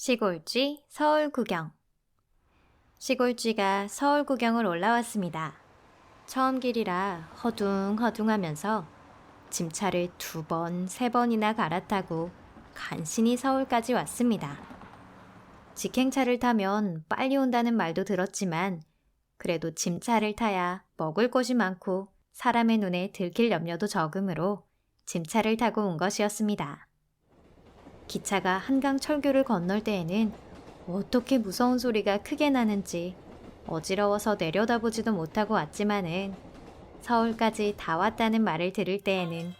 시골쥐 서울 구경. 시골쥐가 서울 구경을 올라왔습니다. 처음 길이라 허둥허둥하면서 짐차를 두 번, 세 번이나 갈아타고 간신히 서울까지 왔습니다. 직행차를 타면 빨리 온다는 말도 들었지만 그래도 짐차를 타야 먹을 곳이 많고 사람의 눈에 들킬 염려도 적으므로 짐차를 타고 온 것이었습니다. 기차가 한강 철교를 건널 때에는 어떻게 무서운 소리가 크게 나는지 어지러워서 내려다보지도 못하고 왔지만은 서울까지 다 왔다는 말을 들을 때에는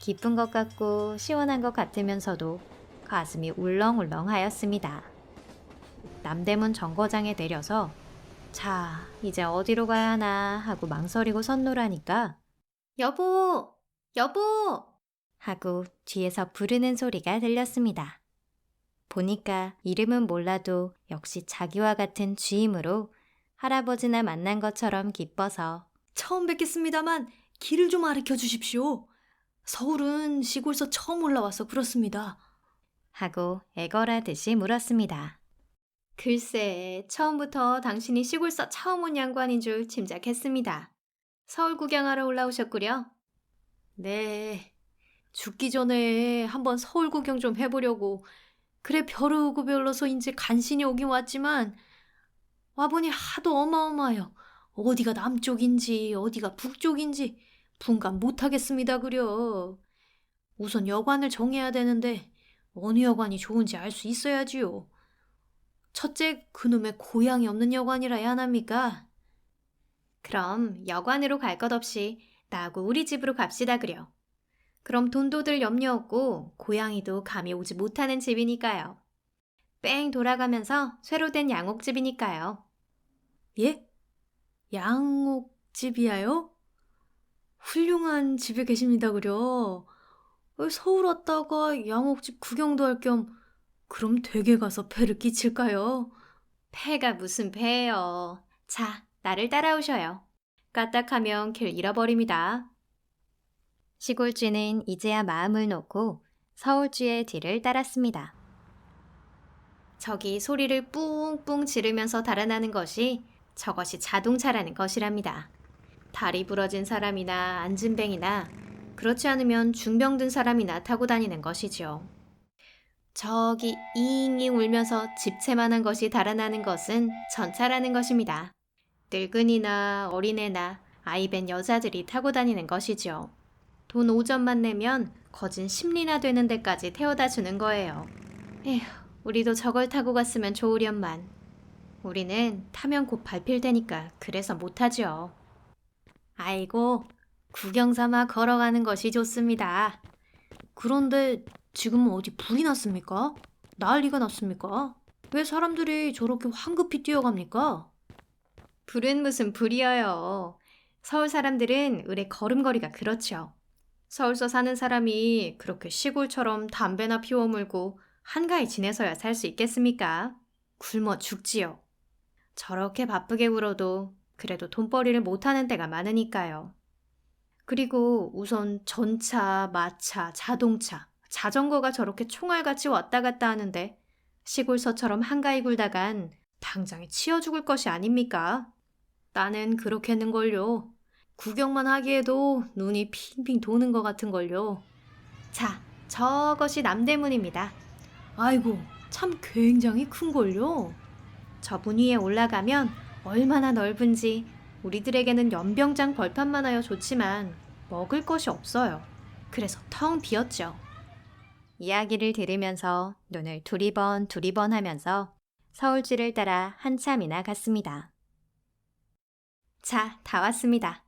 기쁜 것 같고 시원한 것 같으면서도 가슴이 울렁울렁 하였습니다. 남대문 정거장에 내려서 자, 이제 어디로 가야 하나 하고 망설이고 섰노라니까 여보! 여보! 하고 뒤에서 부르는 소리가 들렸습니다. 보니까 이름은 몰라도 역시 자기와 같은 쥐이므로 할아버지나 만난 것처럼 기뻐서 처음 뵙겠습니다만 길을 좀 가르쳐 주십시오. 서울은 시골서 처음 올라와서 그렇습니다. 하고 애걸하듯이 물었습니다. 글쎄, 처음부터 당신이 시골서 처음 온 양반인 줄 짐작했습니다. 서울 구경하러 올라오셨구려. 네. 죽기 전에 한번 서울 구경 좀 해보려고 그래 벼르고 별러서인지 간신히 오긴 왔지만 와보니 하도 어마어마해요. 어디가 남쪽인지 어디가 북쪽인지 분간 못하겠습니다 그려. 우선 여관을 정해야 되는데 어느 여관이 좋은지 알 수 있어야지요. 첫째 그놈의 고향이 없는 여관이라 야 합니까? 그럼 여관으로 갈 것 없이 나하고 우리 집으로 갑시다 그려. 그럼 돈도 들 염려 없고 고양이도 감이 오지 못하는 집이니까요. 뺑 돌아가면서 쇠로 된 양옥집이니까요. 예? 양옥집이야요? 훌륭한 집에 계십니다, 그려. 어, 서울 왔다가 양옥집 구경도 할 겸, 그럼 댁에 가서 폐를 끼칠까요? 폐가 무슨 폐예요. 자, 나를 따라오셔요. 까딱하면 길 잃어버립니다. 시골쥐는 이제야 마음을 놓고 서울쥐의 뒤를 따랐습니다. 저기 소리를 뿡뿡 지르면서 달아나는 것이 저것이 자동차라는 것이랍니다. 다리 부러진 사람이나 안진뱅이나 그렇지 않으면 중병든 사람이나 타고 다니는 것이죠. 저기 잉잉 울면서 집채만한 것이 달아나는 것은 전차라는 것입니다. 늙은이나 어린애나 아이벤 여자들이 타고 다니는 것이죠. 돈 5점만 내면 거진 10리나 되는 데까지 태워다 주는 거예요. 에휴, 우리도 저걸 타고 갔으면 좋으련만. 우리는 타면 곧 밟힐 테니까 그래서 못하죠. 아이고, 구경 삼아 걸어가는 것이 좋습니다. 그런데 지금은 어디 불이 났습니까? 난리가 났습니까? 왜 사람들이 저렇게 황급히 뛰어갑니까? 불은 무슨 불이어요. 서울 사람들은 의뢰 걸음걸이가 그렇죠. 서울서 사는 사람이 그렇게 시골처럼 담배나 피워 물고 한가히 지내서야 살 수 있겠습니까? 굶어 죽지요. 저렇게 바쁘게 울어도 그래도 돈벌이를 못하는 때가 많으니까요. 그리고 우선 전차, 마차, 자동차, 자전거가 저렇게 총알같이 왔다 갔다 하는데 시골서처럼 한가히 굴다간 당장에 치여 죽을 것이 아닙니까? 나는 그렇겠는걸요. 구경만 하기에도 눈이 핑핑 도는 것 같은걸요. 자, 저것이 남대문입니다. 아이고, 참 굉장히 큰걸요? 저 문 위에 올라가면 얼마나 넓은지 우리들에게는 연병장 벌판만 하여 좋지만 먹을 것이 없어요. 그래서 텅 비었죠. 이야기를 들으면서 눈을 두리번 두리번 하면서 서울지를 따라 한참이나 갔습니다. 자, 다 왔습니다.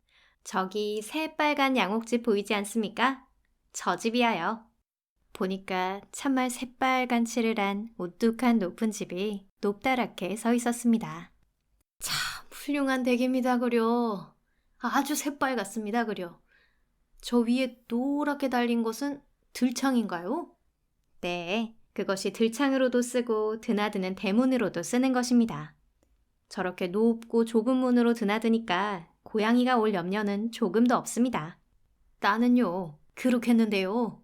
저기 새빨간 양옥집 보이지 않습니까? 저 집이야요. 보니까 참말 새빨간 칠을 한 오뚝한 높은 집이 높다랗게 서 있었습니다. 참 훌륭한 댁입니다, 그려. 아주 새빨갛습니다, 그려. 저 위에 노랗게 달린 것은 들창인가요? 네, 그것이 들창으로도 쓰고 드나드는 대문으로도 쓰는 것입니다. 저렇게 높고 좁은 문으로 드나드니까 고양이가 올 염려는 조금도 없습니다. 나는요, 그렇겠는데요.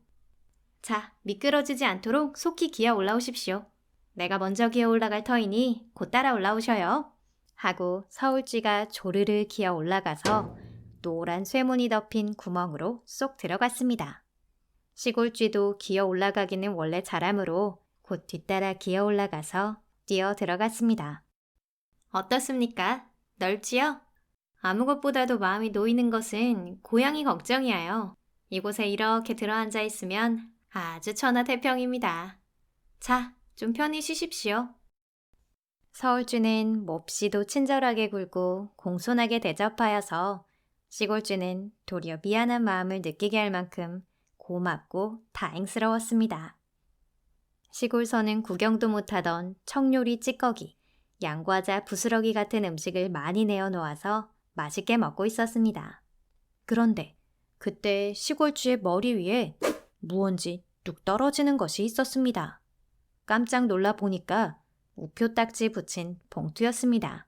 자, 미끄러지지 않도록 속히 기어 올라오십시오. 내가 먼저 기어 올라갈 터이니 곧 따라 올라오셔요. 하고 서울쥐가 조르르 기어 올라가서 노란 쇠문이 덮인 구멍으로 쏙 들어갔습니다. 시골쥐도 기어 올라가기는 원래 잘하므로 곧 뒤따라 기어 올라가서 뛰어 들어갔습니다. 어떻습니까? 넓지요? 아무 것보다도 마음이 놓이는 것은 고양이 걱정이에요. 이곳에 이렇게 들어앉아 있으면 아주 천하태평입니다. 자, 좀 편히 쉬십시오. 서울쥐는 몹시도 친절하게 굴고 공손하게 대접하여서 시골쥐는 도리어 미안한 마음을 느끼게 할 만큼 고맙고 다행스러웠습니다. 시골서는 구경도 못하던 청요리 찌꺼기, 양과자 부스러기 같은 음식을 많이 내어 놓아서 맛있게 먹고 있었습니다. 그런데 그때 시골쥐의 머리 위에 무언지 뚝 떨어지는 것이 있었습니다. 깜짝 놀라 보니까 우표 딱지 붙인 봉투였습니다.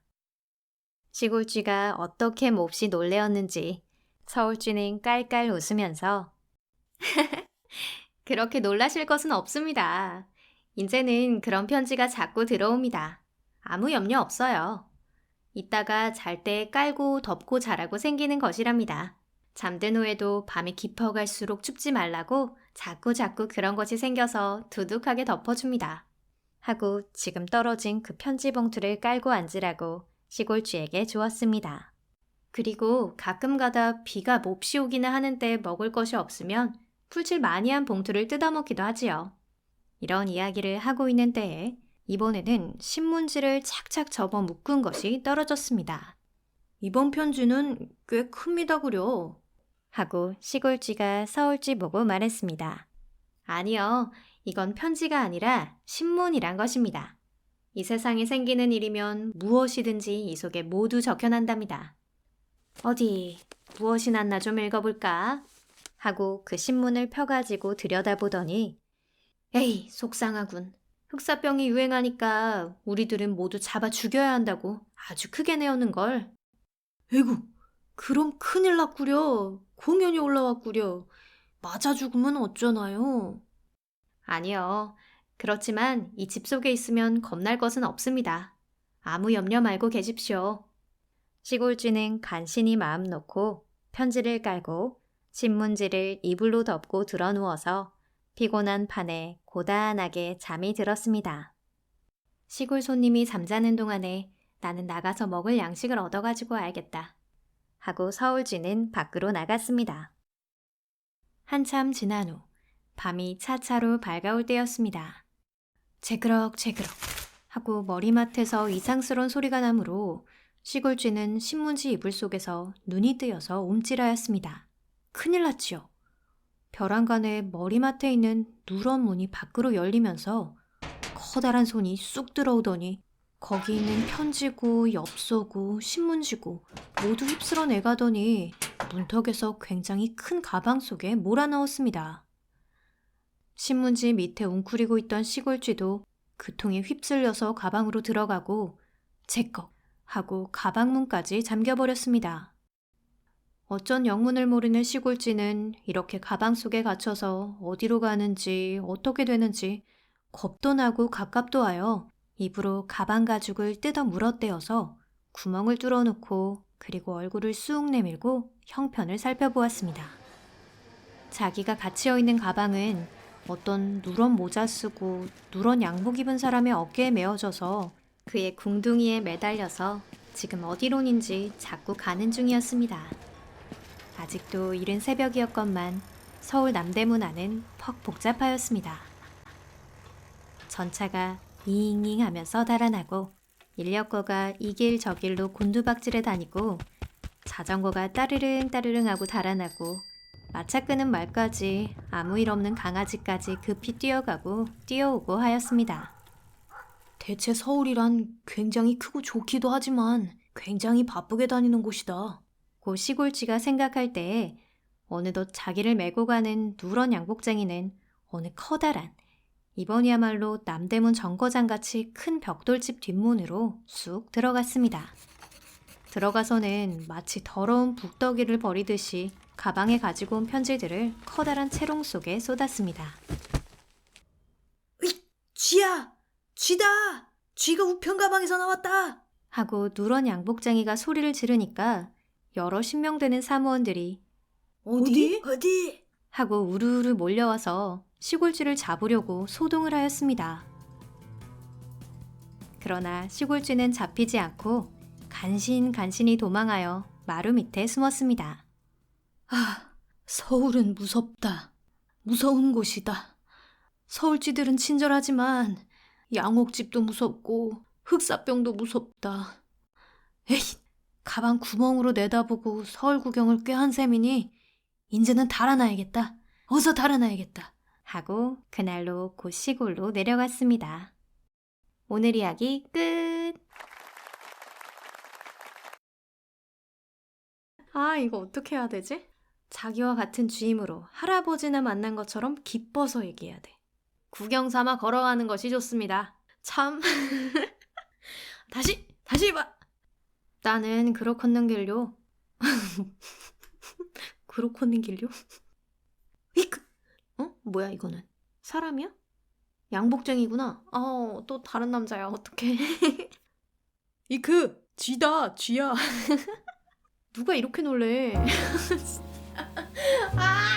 시골쥐가 어떻게 몹시 놀래었는지 서울쥐는 깔깔 웃으면서 그렇게 놀라실 것은 없습니다. 이제는 그런 편지가 자꾸 들어옵니다. 아무 염려 없어요. 이따가 잘 때 깔고 덮고 자라고 생기는 것이랍니다. 잠든 후에도 밤이 깊어갈수록 춥지 말라고 자꾸 자꾸 그런 것이 생겨서 두둑하게 덮어줍니다. 하고 지금 떨어진 그 편지 봉투를 깔고 앉으라고 시골쥐에게 주었습니다. 그리고 가끔 가다 비가 몹시 오기나 하는 때 먹을 것이 없으면 풀칠 많이 한 봉투를 뜯어먹기도 하지요. 이런 이야기를 하고 있는 때에 이번에는 신문지를 착착 접어 묶은 것이 떨어졌습니다. 이번 편지는 꽤 큽니다, 그려. 하고 시골쥐가 서울쥐 보고 말했습니다. 아니요, 이건 편지가 아니라 신문이란 것입니다. 이 세상에 생기는 일이면 무엇이든지 이 속에 모두 적혀난답니다. 어디, 무엇이 났나 좀 읽어볼까? 하고 그 신문을 펴가지고 들여다보더니, 에이, 속상하군. 흑사병이 유행하니까 우리들은 모두 잡아 죽여야 한다고 아주 크게 내었는걸. 에구, 그럼 큰일 났구려. 공연이 올라왔구려. 맞아 죽으면 어쩌나요? 아니요. 그렇지만 이 집 속에 있으면 겁날 것은 없습니다. 아무 염려 말고 계십시오. 시골쥐는 간신히 마음 놓고 편지를 깔고 신문지를 이불로 덮고 드러누워서 피곤한 판에 고단하게 잠이 들었습니다. 시골 손님이 잠자는 동안에 나는 나가서 먹을 양식을 얻어가지고 와야겠다. 하고 서울쥐는 밖으로 나갔습니다. 한참 지난 후 밤이 차차로 밝아올 때였습니다. 제그럭 제그럭 하고 머리맡에서 이상스러운 소리가 나므로 시골쥐는 신문지 이불 속에서 눈이 뜨여서 움찔하였습니다. 큰일 났지요. 벼랑간에 머리맡에 있는 누런 문이 밖으로 열리면서 커다란 손이 쑥 들어오더니 거기 있는 편지고 엽서고 신문지고 모두 휩쓸어 내가더니 문턱에서 굉장히 큰 가방 속에 몰아넣었습니다. 신문지 밑에 웅크리고 있던 시골쥐도 그 통에 휩쓸려서 가방으로 들어가고 제꺽 하고 가방 문까지 잠겨버렸습니다. 어쩐 영문을 모르는 시골쥐는 이렇게 가방 속에 갇혀서 어디로 가는지 어떻게 되는지 겁도 나고 갑갑도 하여 입으로 가방 가죽을 뜯어 물어떼어서 구멍을 뚫어놓고 그리고 얼굴을 쑥 내밀고 형편을 살펴보았습니다. 자기가 갇혀 있는 가방은 어떤 누런 모자 쓰고 누런 양복 입은 사람의 어깨에 메어져서 그의 궁둥이에 매달려서 지금 어디론인지 자꾸 가는 중이었습니다. 아직도 이른 새벽이었건만 서울 남대문 안은 퍽 복잡하였습니다. 전차가 잉잉 하면서 달아나고 인력거가 이 길 저 길로 곤두박질해 다니고 자전거가 따르릉 따르릉 하고 달아나고 마차 끄는 말까지 아무 일 없는 강아지까지 급히 뛰어가고 뛰어오고 하였습니다. 대체 서울이란 굉장히 크고 좋기도 하지만 굉장히 바쁘게 다니는 곳이다. 고 시골쥐가 생각할 때에 어느덧 자기를 메고 가는 누런 양복쟁이는 어느 커다란 이번이야말로 남대문 정거장같이 큰 벽돌집 뒷문으로 쑥 들어갔습니다. 들어가서는 마치 더러운 북더기를 버리듯이 가방에 가지고 온 편지들을 커다란 채롱 속에 쏟았습니다. 쥐야! 쥐다! 쥐가 우편 가방에서 나왔다! 하고 누런 양복쟁이가 소리를 지르니까 여럿 명 되는 사무원들이 어디? 어디? 하고 우르르 몰려와서 시골쥐를 잡으려고 소동을 하였습니다. 그러나 시골쥐는 잡히지 않고 간신간신히 도망하여 마루 밑에 숨었습니다. 아, 서울은 무섭다. 무서운 곳이다. 서울쥐들은 친절하지만 양옥집도 무섭고 흑사병도 무섭다. 에이, 가방 구멍으로 내다보고 서울 구경을 꽤 한 셈이니 이제는 달아나야겠다. 어서 달아나야겠다. 하고 그날로 곧 시골로 내려갔습니다. 오늘 이야기 끝! 아, 이거 어떻게 해야 되지? 자기와 같은 주임으로 할아버지나 만난 것처럼 기뻐서 얘기해야 돼. 구경 삼아 걸어가는 것이 좋습니다. 참, 다시, 다시 해봐. 나는 그렇건는 길요. 그렇건는 길요? 이크. 어? 뭐야 이거는? 사람이야? 양복쟁이구나. 어, 또 다른 남자야. 어떡해. 이크, 쥐다, 쥐야. 누가 이렇게 놀래? 아!